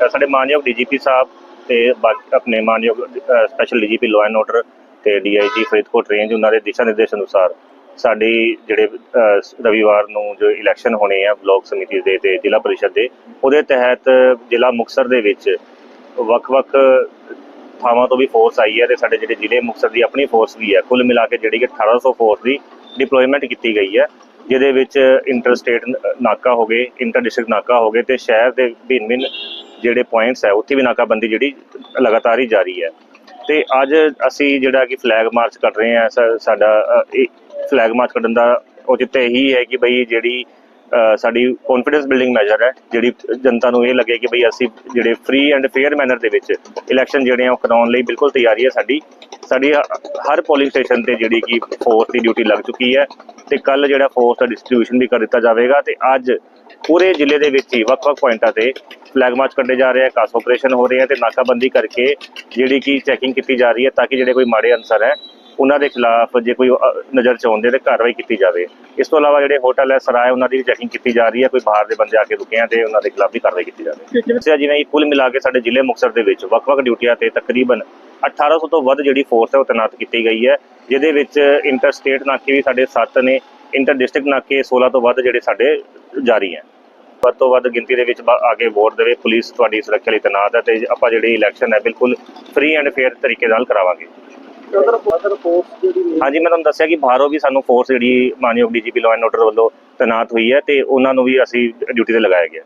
ਸਾਡੇ ਮਾਨਯੋਗ ਡੀਜੀਪੀ ਸਾਹਿਬ ਤੇ ਬਾਕੀ ਆਪਣੇ ਮਾਨਯੋਗ special DGP law and order ਤੇ ਡੀਆਈਜੀ ਫਰੀਦਕੋਟ ਰੇਂਜ ਉਹਨਾਂ ਦੇ ਦਿਸ਼ਾ ਨਿਰਦੇਸ਼ ਅਨੁਸਾਰ ਸਾਡੀ ਜਿਹੜੇ ਰਵੀਵਾਰ ਨੂੰ ਜੋ ਇਲੈਕਸ਼ਨ ਹੋਣੇ ਆ ਬਲਾਕ ਸਮਿਤੀ ਦੇ ਤੇ ਜ਼ਿਲ੍ਹਾ ਪਰਿਸ਼ਦ ਦੇ, ਉਹਦੇ ਤਹਿਤ ਜ਼ਿਲ੍ਹਾ ਮੁਕਤਸਰ ਦੇ ਵਿੱਚ ਵੱਖ-ਵੱਖ ਥਾਵਾਂ ਤੋਂ ਵੀ ਫੋਰਸ ਆਈ ਹੈ ਤੇ ਸਾਡੇ ਜਿਹੜੇ ਜ਼ਿਲ੍ਹੇ ਮੁਕਤਸਰ ਦੀ ਆਪਣੀ ਫੋਰਸ ਵੀ ਹੈ। ਕੁੱਲ ਮਿਲਾ ਕੇ ਜਿਹੜੀ ਕਿ 1800 ਫੋਰਸ ਦੀ ਡਿਪਲੋਇਮੈਂਟ ਕੀਤੀ ਗਈ ਹੈ, ਜਿਹਦੇ ਵਿੱਚ ਇੰਟਰ ਸਟੇਟ ਨਾਕਾ ਹੋ ਗਏ ਇੰਟਰ ਡਿਸਟ੍ਰਿਕਟ ਨਾਕਾ ਹੋ ਗਏ ਤੇ ਸ਼ਹਿਰ ਦੇ ਭਿੰਨ-ਭਿੰਨ ਜਿਹੜੇ ਪੁਆਇੰਟਸ ਹੈ, ਉੱਥੇ ਵੀ ਨਾਕਾਬੰਦੀ ਜਿਹੜੀ ਲਗਾਤਾਰ ਹੀ ਜਾਰੀ ਹੈ। ਤੇ ਅੱਜ ਅਸੀਂ ਜਿਹੜਾ ਕਿ ਫਲੈਗ ਮਾਰਚ ਕੱਢ ਰਹੇ ਹਾਂ ਸਾਡਾ ਇਹ ਫਲੈਗ ਮਾਰਚ ਕੱਢਣ ਦਾ ਉਹ ਔਚਿੱਤ ਇਹੀ ਹੈ ਕਿ ਬਈ ਜਿਹੜੀ ਸਾਡੀ ਕੌਨਫੀਡੈਂਸ ਬਿਲਡਿੰਗ ਮੈਜਰ ਹੈ, ਜਿਹੜੀ ਜਨਤਾ ਨੂੰ ਇਹ ਲੱਗੇ ਕਿ ਬਈ ਅਸੀਂ ਜਿਹੜੇ ਫ੍ਰੀ ਐਂਡ ਫੇਅਰ ਮੈਨਰ ਦੇ ਵਿੱਚ ਇਲੈਕਸ਼ਨ ਜਿਹੜੇ ਆ, ਉਹ ਕਰਾਉਣ ਲਈ ਬਿਲਕੁਲ ਤਿਆਰੀ ਹੈ ਸਾਡੀ। ਸਾਡੀ ਹ- ਹਰ ਪੋਲਿੰਗ ਸਟੇਸ਼ਨ ਤੇ ਜਿਹੜੀ ਕਿ ਫੋਰਸ ਦੀ ਡਿਊਟੀ ਲੱਗ ਚੁੱਕੀ ਹੈ ਤੇ ਕੱਲ ਜਿਹੜਾ ਫੋਰਸ ਦਾ ਡਿਸਟ੍ਰੀਬਿਊਸ਼ਨ ਵੀ ਕਰ ਦਿੱਤਾ ਜਾਵੇਗਾ ਤੇ ਅੱਜ ਪੂਰੇ ਜ਼ਿਲ੍ਹੇ ਦੇ ਵਿੱਚ ਹੀ ਵੱਖ-ਵੱਖ ਪੁਆਇੰਟਾਂ ਤੇ ਫਲੈਗ ਮਾਰਚ ਕੱਢੇ ਜਾ ਰਹੇ ਆ ਕਾਸ ਆਪਰੇਸ਼ਨ ਹੋ ਰਹੇ ਆ ਤੇ ਨਾਕਾਬੰਦੀ ਕਰਕੇ ਜਿਹੜੀ ਕਿ ਚੈਕਿੰਗ ਕੀਤੀ ਜਾ ਰਹੀ ਹੈ ਤਾਂ ਕਿ ਜਿਹੜੇ ਕੋਈ ਮਾੜੇ ਅਨਸਰ ਹੈ ਉਹਨਾਂ ਦੇ ਖਿਲਾਫ ਜੇ ਕੋਈ ਅ, ਨਜ਼ਰ ਚ ਆਉਂਦੇ ਤੇ ਕਾਰਵਾਈ ਕੀਤੀ ਜਾਵੇ। ਇਸ ਤੋਂ ਇਲਾਵਾ ਜਿਹੜੇ ਹੋਟਲ ਹੈ ਸਰਾਏ ਉਹਨਾਂ ਦੀ ਵੀ ਚੈਕਿੰਗ ਕੀਤੀ ਜਾ ਰਹੀ ਹੈ। ਕੋਈ ਬਾਹਰ ਦੇ ਬੰਦੇ ਆ ਕੇ ਰੁਕੇ ਆ ਤੇ ਉਹਨਾਂ ਦੇ ਖਿਲਾਫ ਵੀ ਕਾਰਵਾਈ ਕੀਤੀ ਜਾਵੇ ਦੱਸਿਆ ਜਿਵੇਂ ਕਿ ਕੁੱਲ ਮਿਲਾ ਕੇ ਸਾਡੇ ਜ਼ਿਲ੍ਹੇ ਮੁਕਤਸਰ ਦੇ ਵਿੱਚ ਵੱਖ-ਵੱਖ ਡਿਊਟੀਆਂ ਤੇ ਤਕਰੀਬਨ 1800 ਤੋਂ ਵੱਧ ਜਿਹੜੀ ਫੋਰਸ ਹੈ ਉਹ ਤੈਨਾਤ ਕੀਤੀ ਗਈ ਹੈ। ਜਿਹਦੇ ਵਿੱਚ ਇੰਟਰ ਸਟੇਟ ਨਾਕੇ ਵੀ ਸਾਡੇ 7 ਨੇ ਇੰਟਰ ਡਿਸਟ੍ਰਿਕਟ ਨਾਕੇ 16 ਤੋਂ ਵੱਧ ਜਿਹੜੇ ਸਾਡੇ ਜਾਰੀ ਹੈ। ਵੱਧ ਤੋਂ ਵੱਧ ਗਿਣਤੀ ਦੇ ਵਿੱਚ ਬ- ਆ ਕੇ ਵੋਟ ਦੇਵੇ ਪੁਲਿਸ ਤੁਹਾਡੀ ਸੁਰੱਖਿਆ ਲਈ ਤੈਨਾਤ ਹੈ ਤੇ ਆਪਾਂ ਜਿਹੜੀ ਇਲੈਕਸ਼ਨ ਹੈ ਬਿਲਕੁਲ ਫ੍ਰੀ ਐਂਡ ਫੇਅਰ ਤਰੀਕੇ ਨਾਲ ਕਰਾਵਾਂਗੇ। ਹਾਂਜੀ, ਮੈਂ ਤੁਹਾਨੂੰ ਦੱਸਿਆ ਕਿ ਬਾਹਰੋਂ ਵੀ ਸਾਨੂੰ ਫੋਰਸ ਜਿਹੜੀ ਮਾਨਯੋਗ ਡੀਜੀਪੀ ਲਾਅ ਐਂਡ ਆਰਡਰ ਵੱਲੋਂ ਤੈਨਾਤ ਹੋਈ ਹੈ ਤੇ ਉਹਨਾਂ ਨੂੰ ਵੀ ਅਸੀਂ ਡਿਊਟੀ ਤੇ ਲਗਾਇਆ ਗਿਆ।